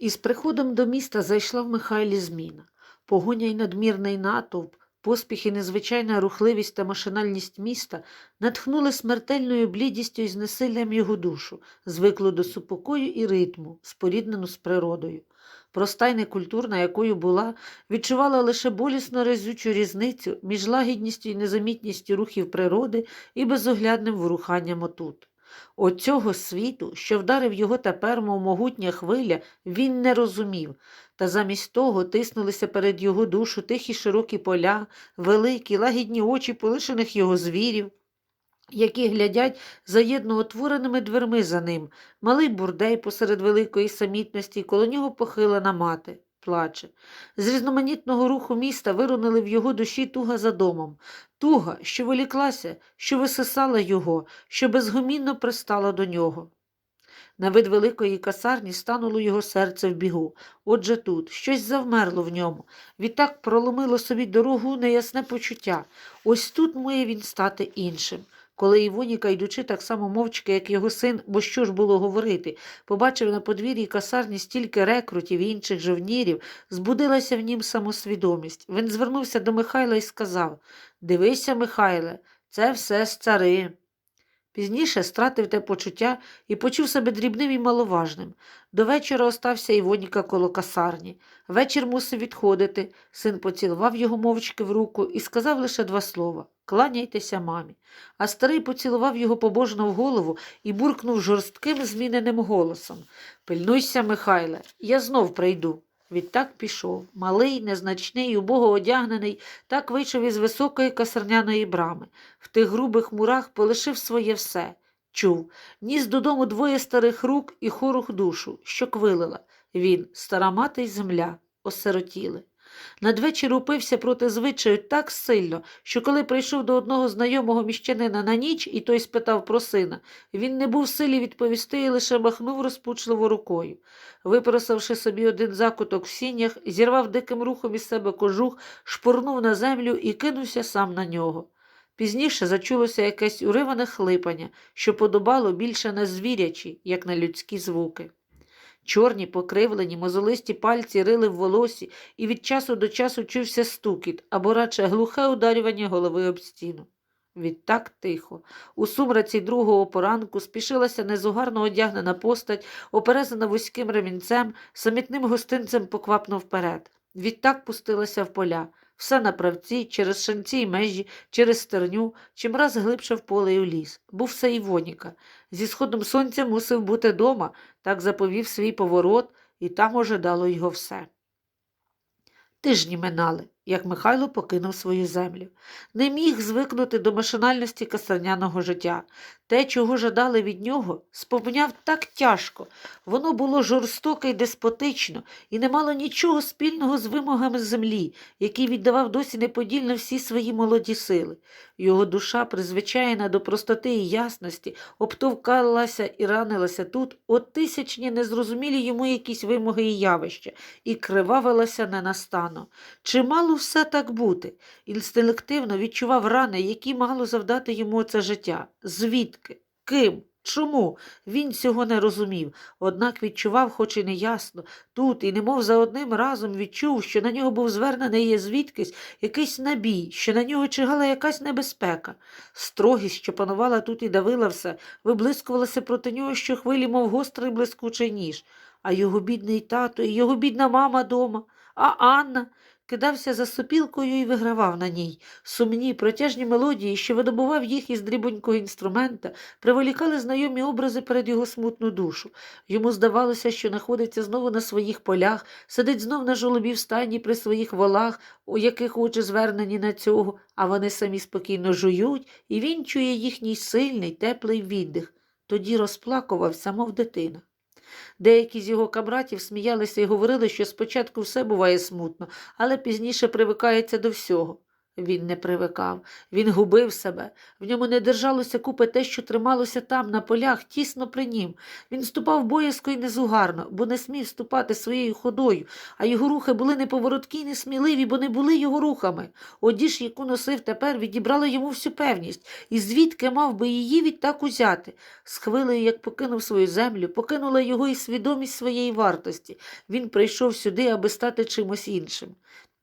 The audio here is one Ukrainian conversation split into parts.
Із приходом до міста зайшла в Михайлі зміна. Погоня й надмірний натовп, поспіх і незвичайна рухливість та машинальність міста натхнули смертельною блідістю і знесиллям його душу, звиклу до супокою і ритму, споріднену з природою. Проста й некультурна, якою була, відчувала лише болісно резючу різницю між лагідністю і незамітністю рухів природи і безоглядним воруханням отут. Оцього світу, що вдарив його тепер, мов могутня хвиля, він не розумів, та замість того тиснулися перед його душу тихі широкі поля, великі, лагідні очі полишених його звірів, які глядять за єдноотвореними дверми за ним, малий бурдей посеред великої самітності, коло нього похилена мати. Плаче. З різноманітного руху міста вирунили в його душі туга за домом, туга, що виліклася, що висисала його, що безгомінно пристала до нього. На вид великої касарні стануло його серце в бігу. Отже тут щось завмерло в ньому. Відтак проломило собі дорогу неясне почуття. Ось тут має він стати іншим. Коли Івоніка, йдучи так само мовчки, як його син, бо що ж було говорити, побачив на подвір'ї касарні стільки рекрутів і інших жовнірів, збудилася в нім самосвідомість. Він звернувся до Михайла і сказав Дивися, Михайле, це все з цари. Пізніше стратив те почуття і почув себе дрібним і маловажним. До вечора остався Івоніка коло касарні. Вечір мусив відходити. Син поцілував його мовчки в руку і сказав лише два слова кланяйтеся мамі. А старий поцілував його побожно в голову і буркнув жорстким зміненим голосом Пильнуйся, Михайле, я знов прийду. Відтак пішов, малий, незначний, убого одягнений, так вийшов із високої касарняної брами. В тих грубих мурах полишив своє все. Чув, ніс додому двоє старих рук і хорух душу, що квилила. Він, стара мати й земля, осиротіли. Надвечір упився проти звичаю так сильно, що коли прийшов до одного знайомого міщанина на ніч, і той спитав про сина, він не був в силі відповісти і лише махнув розпучливо рукою. Випросавши собі один закуток в сінях, зірвав диким рухом із себе кожух, шпурнув на землю і кинувся сам на нього. Пізніше зачулося якесь уриване хлипання, що подобало більше на звірячі, як на людські звуки. Чорні, покривлені, мозолисті пальці рили в волосі, і від часу до часу чувся стукіт або радше глухе ударювання голови об стіну. Відтак тихо. У сумраці другого поранку спішилася незугарно одягнена постать, оперезана вузьким ремінцем, самітним гостинцем поквапно вперед. Відтак пустилася в поля, все на правці, через шанці й межі, через стерню, чимраз глибше в поле й у ліс. Був все Івоніка. Зі сходом сонця мусив бути дома, так заповів свій поворот, і там ожидало його все. Тижні минали, як Михайло покинув свою землю. Не міг звикнути до машинальності касарняного життя. Те, чого жадали від нього, сповняв так тяжко. Воно було жорстоке й деспотично і не мало нічого спільного з вимогами землі, який віддавав досі неподільно всі свої молоді сили. Його душа, призвичайна до простоти і ясності, обтовкалася і ранилася тут, от тисячні незрозумілі йому якісь вимоги і явища, і кривавилася ненастанно. Чи мало все так бути? Інстинктивно відчував рани, які мало завдати йому це життя. Звідки? Ким? Чому? Він цього не розумів, однак відчував, хоч і неясно, тут і немов за одним разом відчув, що на нього був звернений є звідкись якийсь набій, що на нього чигала якась небезпека. Строгість, що панувала тут і давила все, виблискувалася проти нього щохвилі, мов гострий блискучий ніж. А його бідний тато і його бідна мама дома, а Анна кидався за сопілкою і вигравав на ній. Сумні, протяжні мелодії, що видобував їх із дрібонького інструмента, приволікали знайомі образи перед його смутну душу. Йому здавалося, що знаходиться знову на своїх полях, сидить знов на жолобі в стайні при своїх волах, у яких очі звернені на цього, а вони самі спокійно жують, і він чує їхній сильний, теплий віддих. Тоді розплакувався, мов дитина. Деякі з його камратів сміялися і говорили, що спочатку все буває смутно, але пізніше привикається до всього. Він не привикав, він губив себе. В ньому не держалося купи те, що трималося там, на полях, тісно при нім. Він ступав боязко і незугарно, бо не смів ступати своєю ходою, а його рухи були неповороткі й несміливі, бо не були його рухами. Одіж, яку носив тепер, відібрала йому всю певність, і звідки мав би її відтак узяти. З хвилею, як покинув свою землю, покинула його і свідомість своєї вартості. Він прийшов сюди, аби стати чимось іншим.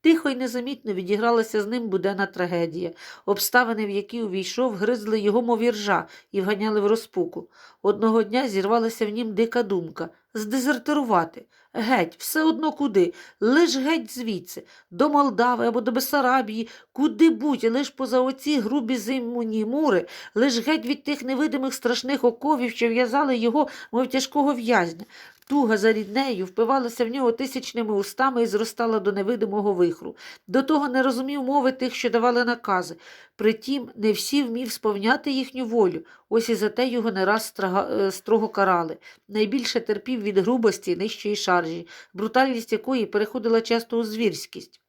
Тихо й незамітно відігралася з ним буденна трагедія. Обставини, в які увійшов, гризли його, мов іржа, і вганяли в розпуку. Одного дня зірвалася в нім дика думка здезертирувати. Геть, все одно куди, лиш геть звідси, до Молдави або до Бесарабії, куди будь, лиш поза оці грубі зимні мури, лиш геть від тих невидимих страшних оковів, що в'язали його, мов тяжкого в'язня. Туга за ріднею впивалася в нього тисячними устами і зростала до невидимого вихру. До того не розумів мови тих, що давали накази. Притім, не всі вмів сповняти їхню волю. Ось і за те його не раз е, строго карали. Найбільше терпів від грубості нижчої шаржі, брутальність якої переходила часто у звірськість.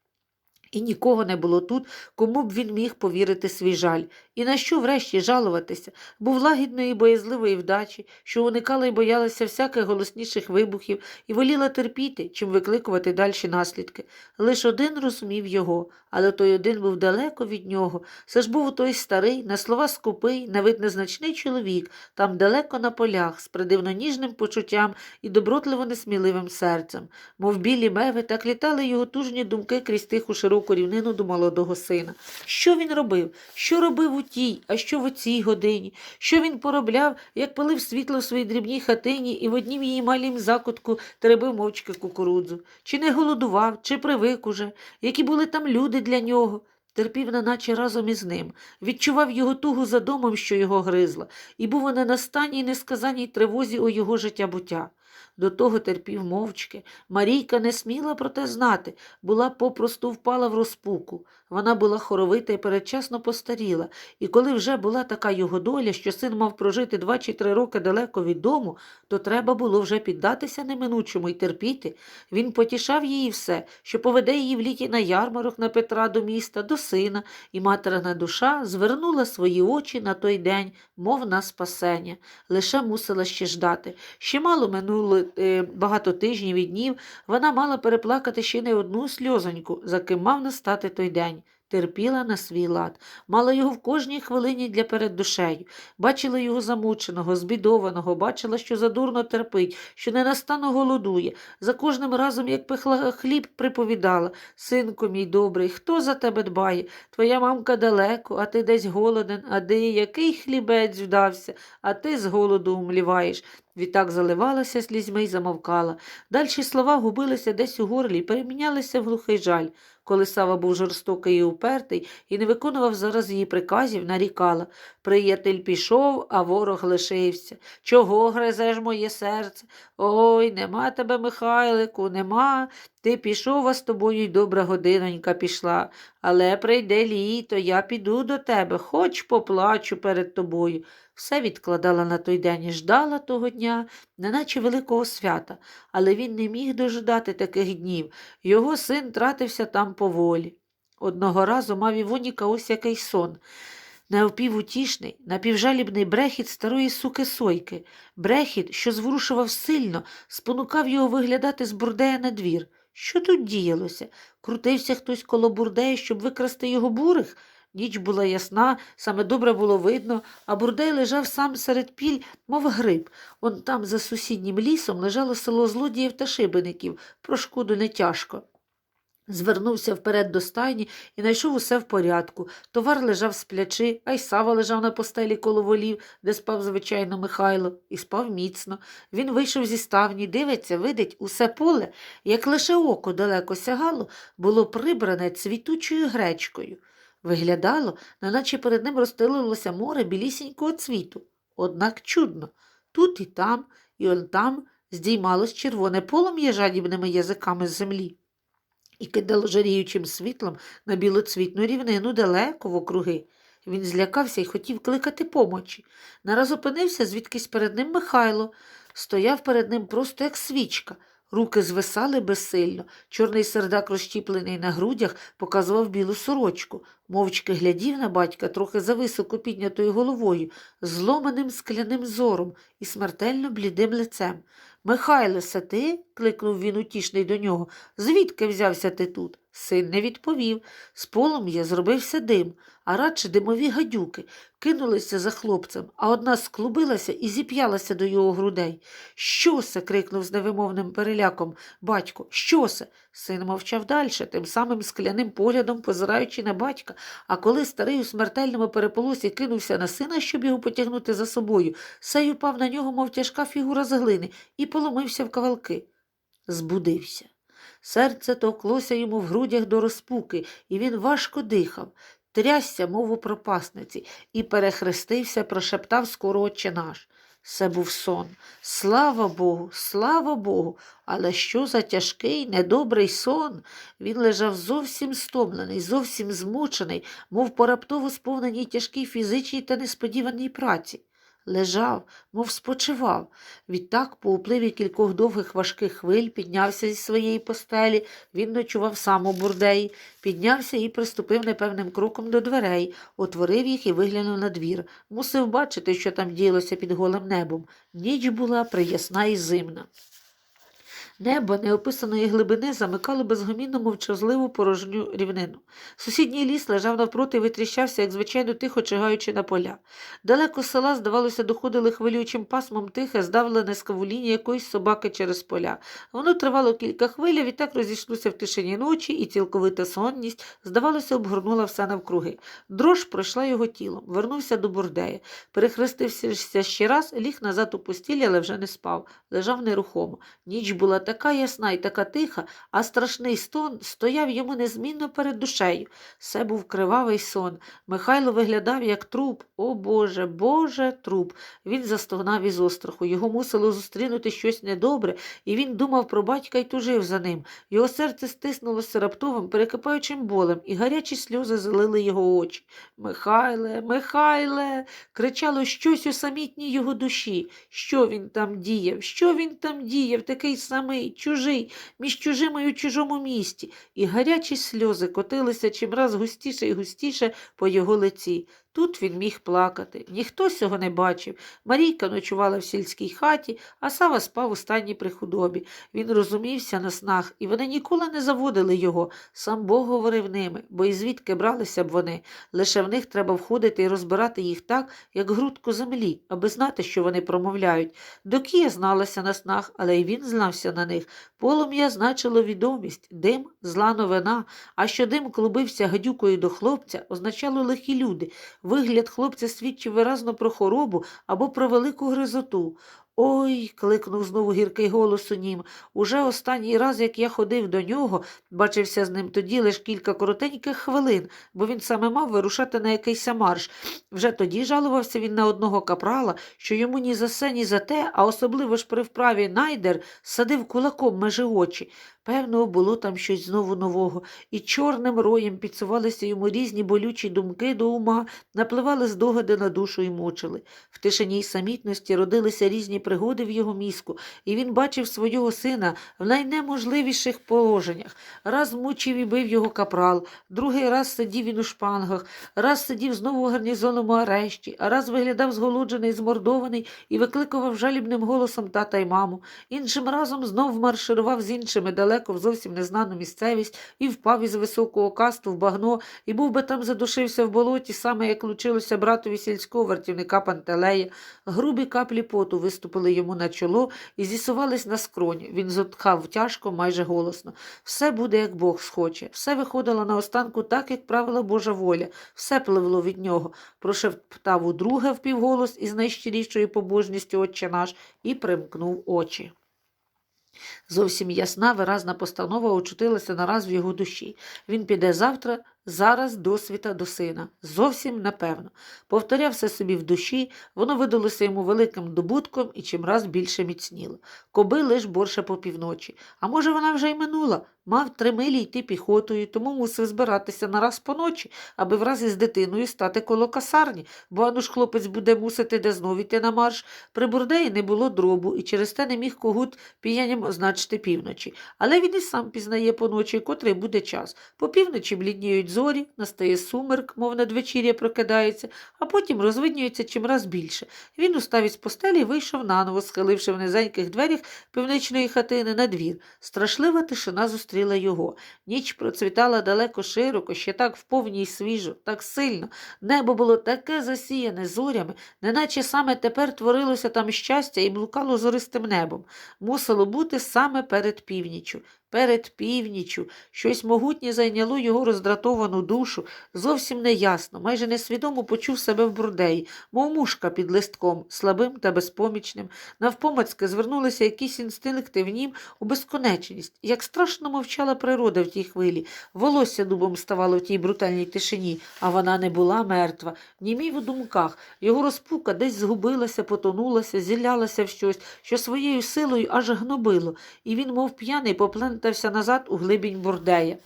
І нікого не було тут, кому б він міг повірити свій жаль. І на що врешті жалуватися? Був лагідної і боязливої вдачі, що уникала і боялася всяких голосніших вибухів і воліла терпіти, чим викликувати дальші наслідки. Лиш один розумів його, але той один був далеко від нього. Це ж був той старий, на слова скупий, на вид незначний чоловік, там далеко на полях, з придивно ніжним почуттям і добротливо несміливим серцем. Мов білі меви, так літали його тужні думки крізь тиху широку рівнину до молодого сина. Що він робив? Що робив у тій, а що в оцій годині? Що він поробляв, як палив світло в своїй дрібній хатині і в однім її малім закутку теребив мовчки кукурудзу? Чи не голодував, чи привик уже? Які були там люди для нього? Терпів неначе разом із ним, відчував його тугу за домом, що його гризла, і був у ненастанній несказаній тривозі у його життя буття. До того терпів мовчки. Марійка не сміла про те знати, була попросту впала в розпуку. Вона була хоровита і передчасно постаріла, і коли вже була така його доля, що син мав прожити два чи три роки далеко від дому, то треба було вже піддатися неминучому і терпіти. Він потішав її все, що поведе її в літі на ярмарок на Петра до міста, до сина, і материна душа звернула свої очі на той день, мов на спасення. Лише мусила ще ждати. Ще мало минуло е, багато тижнів і днів, вона мала переплакати ще не одну сльозоньку, за ким мав настати той день. Терпіла на свій лад, мала його в кожній хвилині для перед душею, бачила його замученого, збідованого, бачила, що задурно терпить, що ненастанно голодує. За кожним разом, як пекла хліб, приповідала Синку мій добрий, хто за тебе дбає? Твоя мамка далеко, а ти десь голоден, а де який хлібець вдався, а ти з голоду умліваєш. Відтак заливалася слізьми й замовкала. Дальші слова губилися десь у горлі і перемінялися в глухий жаль. Коли Сава був жорстокий і упертий і не виконував зараз її приказів, нарікала. Приятель пішов, а ворог лишився. Чого гризеш моє серце? Ой, нема тебе, Михайлику, нема. Ти пішов, а з тобою й добра годинонька пішла. Але прийде літо, я піду до тебе, хоч поплачу перед тобою. Все відкладала на той день і ждала того дня, неначе великого свята, але він не міг дожидати таких днів. Його син тратився там поволі. Одного разу мав Івоніка ось який сон. Навпівутішний, напівжалібний брехіт старої суки сойки, брехіт, що зворушував сильно, спонукав його виглядати з бурдея на двір. Що тут діялося? Крутився хтось коло бурдея, щоб викрасти його бурих? Ніч була ясна, саме добре було видно, а бурдей лежав сам серед піль, мов гриб. Он там, за сусіднім лісом, лежало село злодіїв та шибеників, про шкоду не тяжко. Звернувся вперед до стайні і знайшов усе в порядку. Товар лежав сплячи, а й Сава лежав на постелі коло волів, де спав, звичайно, Михайло, і спав міцно. Він вийшов зі ставні, дивиться, видить, усе поле, як лише око далеко сягало, було прибране цвітучою гречкою. Виглядало, неначе перед ним розстелилося море білісінького цвіту. Однак чудно, тут і там, і он там здіймалось червоне полум'я жадібними язиками з землі і кидало жаріючим світлом на білоцвітну рівнину далеко в округи. Він злякався і хотів кликати помочі. Нараз опинився звідкись перед ним Михайло. Стояв перед ним просто як свічка. Руки звисали безсильно, чорний сердак, розщіплений на грудях, показував білу сорочку. Мовчки глядів на батька трохи зависоко піднятою головою, зломаним скляним зором і смертельно блідим лицем. Михайле, се ти? кликнув він утішний до нього. Звідки взявся ти тут? Син не відповів. З полум'я зробився дим, а радше димові гадюки. Кинулися за хлопцем, а одна склубилася і зіп'ялася до його грудей. Що се? крикнув з невимовним переляком батько. Що се? Син мовчав далі, тим самим скляним поглядом позираючи на батька, а коли старий у смертельному переполосі кинувся на сина, щоб його потягнути за собою, сей упав на нього, мов тяжка фігура з глини, і поломився в кавалки. Збудився. Серце товклося йому в грудях до розпуки, і він важко дихав, трясся, мов у пропасниці, і перехрестився, прошептав скоро отче наш. Це був сон. Слава Богу, слава Богу. Але що за тяжкий, недобрий сон? Він лежав зовсім стомлений, зовсім змучений, мов по раптово сповненій тяжкій фізичній та несподіваній праці. Лежав, мов спочивав. Відтак, по впливі кількох довгих важких хвиль, піднявся зі своєї постелі, він ночував сам у бурдеї, піднявся і приступив непевним кроком до дверей, отворив їх і виглянув на двір. Мусив бачити, що там діялося під голим небом. Ніч була приясна і зимна. Небо неописаної глибини замикало безгомінну мовчазливу порожню рівнину. Сусідній ліс лежав навпроти і витріщався, як звичайно, тихо чигаючи на поля. Далеко з села, здавалося, доходили хвилюючим пасмом тихе, здавлене скавуління якоїсь собаки через поля. Воно тривало кілька хвиль, відтак розійшлося в тишині ночі, і цілковита сонність, здавалося, обгорнула все навкруги. Дрож пройшла його тілом, вернувся до бурдея, перехрестився ще раз, ліг назад у постілі, але вже не спав, лежав нерухомо. Ніч була така ясна і така тиха, а страшний стон стояв йому незмінно перед душею. Це був кривавий сон. Михайло виглядав як труп. О Боже, Боже, труп. Він застогнав із остраху. Його мусило зустрінути щось недобре, і він думав про батька і тужив за ним. Його серце стиснулося раптовим, перекипаючим болем, і гарячі сльози залили його очі. Михайле, Михайле. кричало щось у самітній його душі. Що він там діяв? Що він там діяв? Такий самий, чужий, між чужими й у чужому місті, і гарячі сльози котилися чимраз густіше і густіше по його лиці. Тут він міг плакати. Ніхто цього не бачив. Марійка ночувала в сільській хаті, а Сава спав у стані при худобі. Він розумівся на снах, і вони ніколи не заводили його. Сам Бог говорив ними, бо і звідки бралися б вони. Лише в них треба входити і розбирати їх так, як грудку землі, аби знати, що вони промовляють. Докія зналася на снах, але й він знався на них. Полум'я значило відомість, дим зла новина, а що дим клубився гадюкою до хлопця, означало лихі люди. Вигляд хлопця свідчив виразно про хоробу або про велику гризоту. Ой, кликнув знову гіркий голос у нім. Уже останній раз, як я ходив до нього, бачився з ним тоді лише кілька коротеньких хвилин, бо він саме мав вирушати на якийсь марш. Вже тоді жалувався він на одного капрала, що йому ні за се, ні за те, а особливо ж при вправі найдер, садив кулаком межи очі. Певно, було там щось знову нового, і чорним роєм підсувалися йому різні болючі думки до ума, напливали здогади на душу і мучили. В тишині й самітності родилися різні пригоди в його мізку, і він бачив свого сина в найнеможливіших положеннях. Раз мучив і бив його капрал, другий раз сидів він у шпангах, раз сидів знову у гарнізонному арешті, а раз виглядав зголоджений, змордований і викликував жалібним голосом тата й маму. Іншим разом знов марширував з іншими далеко в зовсім незнану місцевість і впав із високого касту в багно, і був би там задушився в болоті, саме як лучилося братові сільського вартівника Пантелея. Грубі каплі поту виступили йому на чоло і зісувались на скроню. Він зотхав тяжко, майже голосно. Все буде, як Бог схоче. Все виходило на останку так, як правила Божа воля. Все пливло від нього. Прошептав удруге впівголос із найщирішою побожністю отче наш і примкнув очі. Зовсім ясна, виразна постанова очутилася нараз в його душі. Він піде завтра Зараз досвіта до сина. Зовсім напевно. Повторяв все собі в душі, воно видалося йому великим добутком і чимраз більше міцніло. Коби лиш борше по півночі. А може, вона вже й минула. Мав три милі йти піхотою, тому мусив збиратися нараз по ночі, аби враз із дитиною стати коло касарні, бо ану ж хлопець буде мусити де знов іти на марш. При бурдеї не було дробу, і через те не міг когут піяням означити півночі. Але він і сам пізнає по ночі, котрий буде час. По півночі блідніють зорі, настає сумерк, мов надвечір'я прокидається, а потім розвиднюється чимраз більше. Він устав із постелі і вийшов наново, схиливши в низеньких дверях півничної хатини на двір. Страшлива тишина зустріла його. Ніч процвітала далеко широко, ще так вповні й свіжо, так сильно. Небо було таке засіяне зорями, неначе саме тепер творилося там щастя і блукало зористим небом. Мусило бути саме перед північчю. Перед північчю щось могутнє зайняло його роздратовану душу, зовсім неясно, майже несвідомо почув себе в бурдеї, мов мушка під листком, слабим та безпомічним. Навпомацьки звернулися якісь інстинкти в нім у безконечність. Як страшно мовчала природа в тій хвилі, волосся дубом ставало в тій брутальній тишині, а вона не була мертва. Німів у думках. Його розпука десь згубилася, потонулася, зілялася в щось, що своєю силою аж гнобило, і він, мов п'яний, поплентався назад у глибінь бурдея.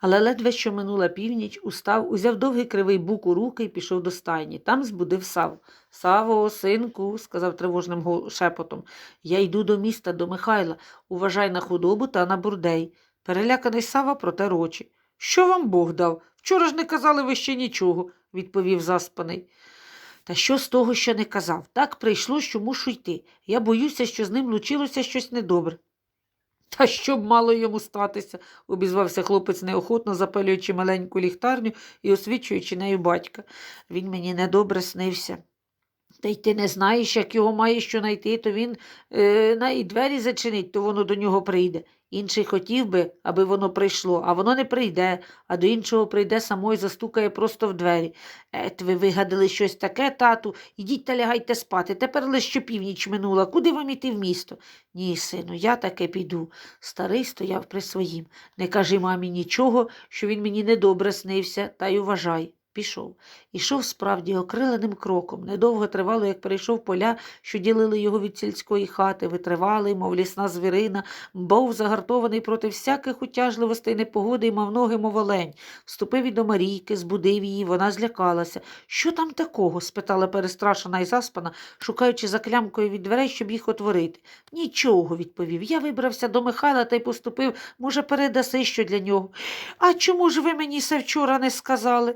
Але ледве що минула північ, устав, узяв довгий кривий бук у руки і пішов до стайні. Там збудив сав. Саво, синку, сказав тривожним шепотом, я йду до міста, до Михайла. Уважай на худобу та на бурдей. Переляканий Сава проте рочі. Що вам Бог дав? Вчора ж не казали ви ще нічого, відповів заспаний. Та що з того, що не казав? Так прийшло, що мушу йти. Я боюся, що з ним лучилося щось недобре. Та що б мало йому статися, обізвався хлопець неохотно, запалюючи маленьку ліхтарню і освічуючи нею батька. Він мені недобре снився. Та й ти не знаєш, як його має що знайти, то він е, на і двері зачинить, то воно до нього прийде. Інший хотів би, аби воно прийшло, а воно не прийде, а до іншого прийде само і застукає просто в двері. Ет, ви вигадали щось таке, тату, ідіть та лягайте спати. Тепер лише північ минула. Куди вам іти в місто? Ні, сину, я таки піду. Старий стояв при своїм. Не кажи мамі нічого, що він мені недобре снився, та й уважай. Пішов. Ішов справді окриленим кроком. Недовго тривало, як перейшов поля, що ділили його від сільської хати, витривалий, мов лісна звірина, був загартований проти всяких утяжливостей непогоди і мав ноги, мов олень. Вступив і до Марійки, збудив її, вона злякалася. Що там такого? спитала перестрашена і заспана, шукаючи за клямкою від дверей, щоб їх отворити. Нічого, відповів. Я вибрався до Михайла та й поступив, може, передаси що для нього. А чому ж ви мені це вчора не сказали?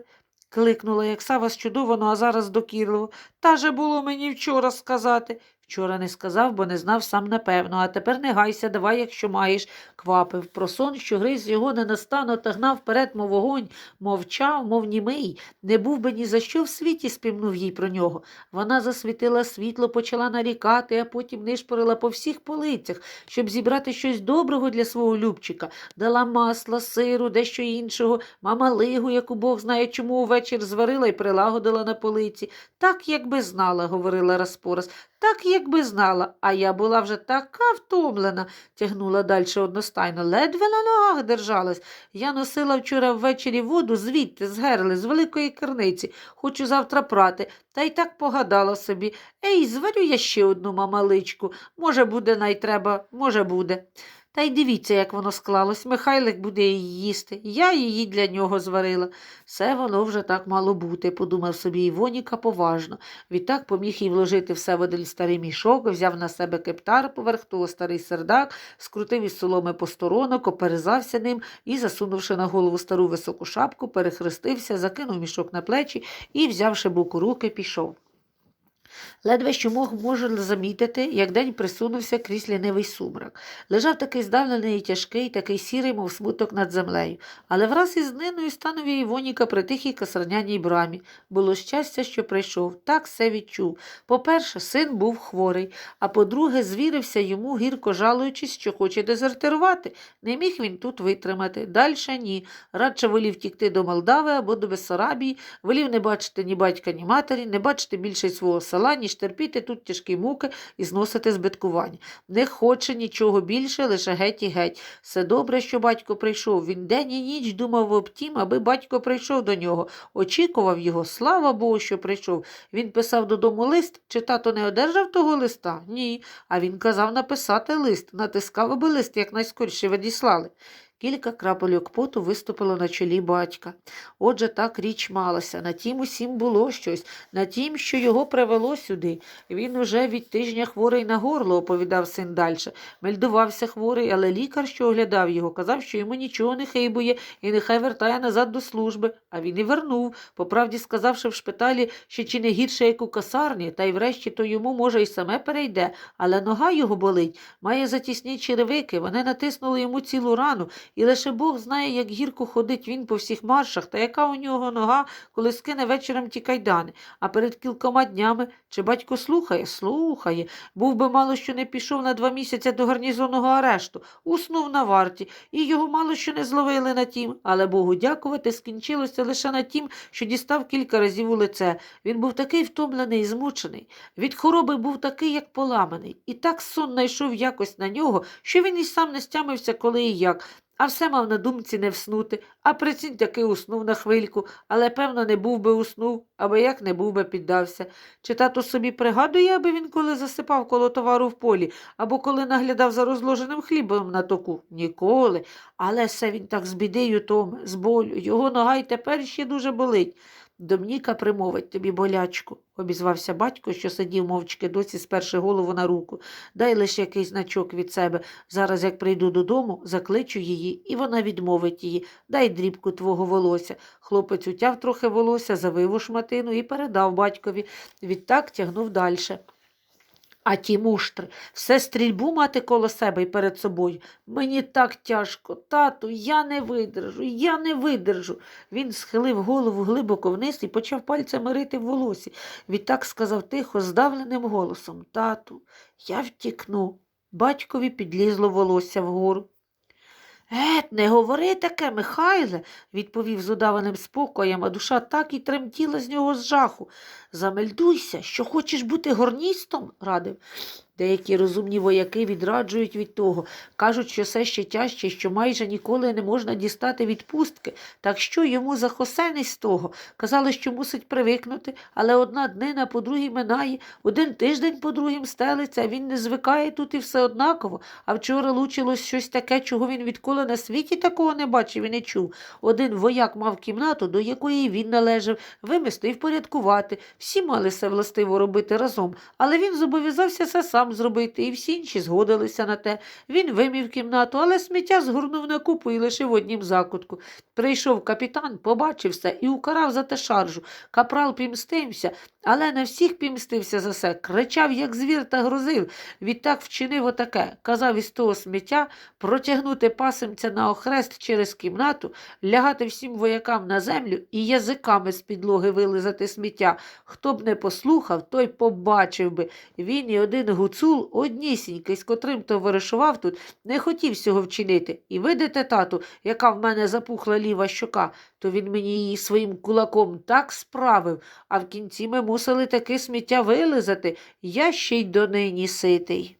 Кликнула як Сава чудовано, а зараз докірливо. Та же було мені вчора сказати. Вчора не сказав, бо не знав сам напевно, а тепер не гайся, давай, якщо маєш, квапив. Про сон, що гриз його ненастанно та гнав вперед, мов вогонь, мовчав, мов німий. Не був би ні за що в світі співнув їй про нього. Вона засвітила світло, почала нарікати, а потім нишпорила по всіх полицях, щоб зібрати щось доброго для свого Любчика. Дала масла, сиру, дещо іншого, мама лигу, яку Бог знає, чому увечір зварила і прилагодила на полиці. Так, якби знала, говорила раз по раз, так, якби знала, а я була вже така втомлена, тягнула далі одностайно, ледве на ногах держалась. Я носила вчора ввечері воду звідти, з герли, з великої керниці. Хочу завтра прати. Та й так погадала собі. Ей, зварю я ще одну мамаличку. Може, буде найтреба, може, буде. Та й дивіться, як воно склалось. Михайлик буде її їсти. Я її для нього зварила. Все воно вже так мало бути, подумав собі Івоніка поважно. Відтак поміг їй вложити все в один старий мішок, взяв на себе кептар поверх того старий сердак, скрутив із соломи посторонок, оперезався ним і, засунувши на голову стару високу шапку, перехрестився, закинув мішок на плечі і, взявши бук у руки, пішов. Ледве що мог може замітити, як день присунувся крізь лінивий сумрак. Лежав такий здавлений і тяжкий, такий сірий, мов смуток над землею. Але враз із дниною станові Івоніка при тихій касарняній брамі. Було щастя, що прийшов. Так все відчув. По-перше, син був хворий, а по-друге, звірився йому, гірко жалуючись, що хоче дезертирувати. Не міг він тут витримати. Дальше ні. Радше волів тікти до Молдави або до Бессарабії, волів не бачити ні батька, ні матері, не бачити більше свого села ніж терпіти тут тяжкі муки і зносити збиткування. Не хоче нічого більше, лише геть і геть. Все добре, що батько прийшов. Він день і ніч думав об тім, аби батько прийшов до нього. Очікував його. Слава Богу, що прийшов. Він писав додому лист. Чи тато не одержав того листа? Ні. А він казав написати лист, натискав, аби лист якнайскоріше відіслали. Кілька крапельок поту виступило на чолі батька. Отже, так річ малася. На тім усім було щось, на тім, що його привело сюди. Він уже від тижня хворий на горло, оповідав син далі. Мельдувався хворий, але лікар, що оглядав його, казав, що йому нічого не хибує і нехай вертає назад до служби. А він і вернув, по правді сказавши в шпиталі, що чи не гірше, як у касарні, та й врешті то йому, може, й саме перейде, але нога його болить, має затісні черевики, вони натиснули йому цілу рану, і лише Бог знає, як гірко ходить він по всіх маршах, та яка у нього нога, коли скине вечором ті кайдани. А перед кількома днями чи батько слухає? Слухає. Був би мало що не пішов на два місяці до гарнізонного арешту, уснув на варті, і його мало що не зловили на тім. Але Богу дякувати, скінчилося лише на тім, що дістав кілька разів у лице. Він був такий втомлений і змучений. Від хвороби був такий, як поламаний, і так сон найшов якось на нього, що він і сам не стямився, коли і як. А все мав на думці не вснути, а прицінь таки уснув на хвильку, але, певно, не був би уснув, або як не був би піддався. Чи тато собі пригадує, аби він коли засипав коло товару в полі, або коли наглядав за розложеним хлібом на току? Ніколи. Але все він так з біди й утоми, з болю. Його нога й тепер ще дуже болить. Домніка примовить тобі болячку, обізвався батько, що сидів мовчки досі, сперши голову на руку. Дай лише якийсь значок від себе. Зараз, як прийду додому, закличу її, і вона відмовить її. Дай дрібку твого волосся. Хлопець утяв трохи волосся, завив у шматину і передав батькові. Відтак тягнув далі. А ті муштри, все стрільбу мати коло себе і перед собою. Мені так тяжко, тату, я не видержу, я не видержу. Він схилив голову глибоко вниз і почав пальцями рити в волосі. Відтак сказав тихо, здавленим голосом Тату, я втікну. Батькові підлізло волосся вгору. Ет, не говори таке, Михайле, відповів з удаваним спокоєм, а душа так і тремтіла з нього з жаху. Замельдуйся, що хочеш бути горністом, радив. Деякі розумні вояки відраджують від того, кажуть, що все ще тяжче, що майже ніколи не можна дістати відпустки. Так що йому за хосений з того? Казали, що мусить привикнути, але одна днина по другій минає, один тиждень по другім стелиться, він не звикає тут і все однаково. А вчора лучилось щось таке, чого він відколи на світі такого не бачив і не чув. Один вояк мав кімнату, до якої він належав, вимести і впорядкувати. Всі мали все властиво робити разом, але він зобов'язався це сам зробити, і всі інші згодилися на те. Він вимів кімнату, але сміття згорнув на купу і лишив однім закутку. Прийшов капітан, побачив все і укарав за те шаржу. Капрал пімстився, але не всіх пімстився за це. Кричав, як звір, та грозив. Відтак вчинив отаке. Казав із того сміття протягнути пасимця на охрест через кімнату, лягати всім воякам на землю і язиками з підлоги вилизати сміття. Хто б не послухав, той побачив би. Він і один гуцул, однісінький, з котрим товаришував тут, не хотів цього вчинити. І видите, тату, яка в мене запухла ліва щока, то він мені її своїм кулаком так справив, а в кінці ми мусили таки сміття вилизати. Я ще й донині ситий.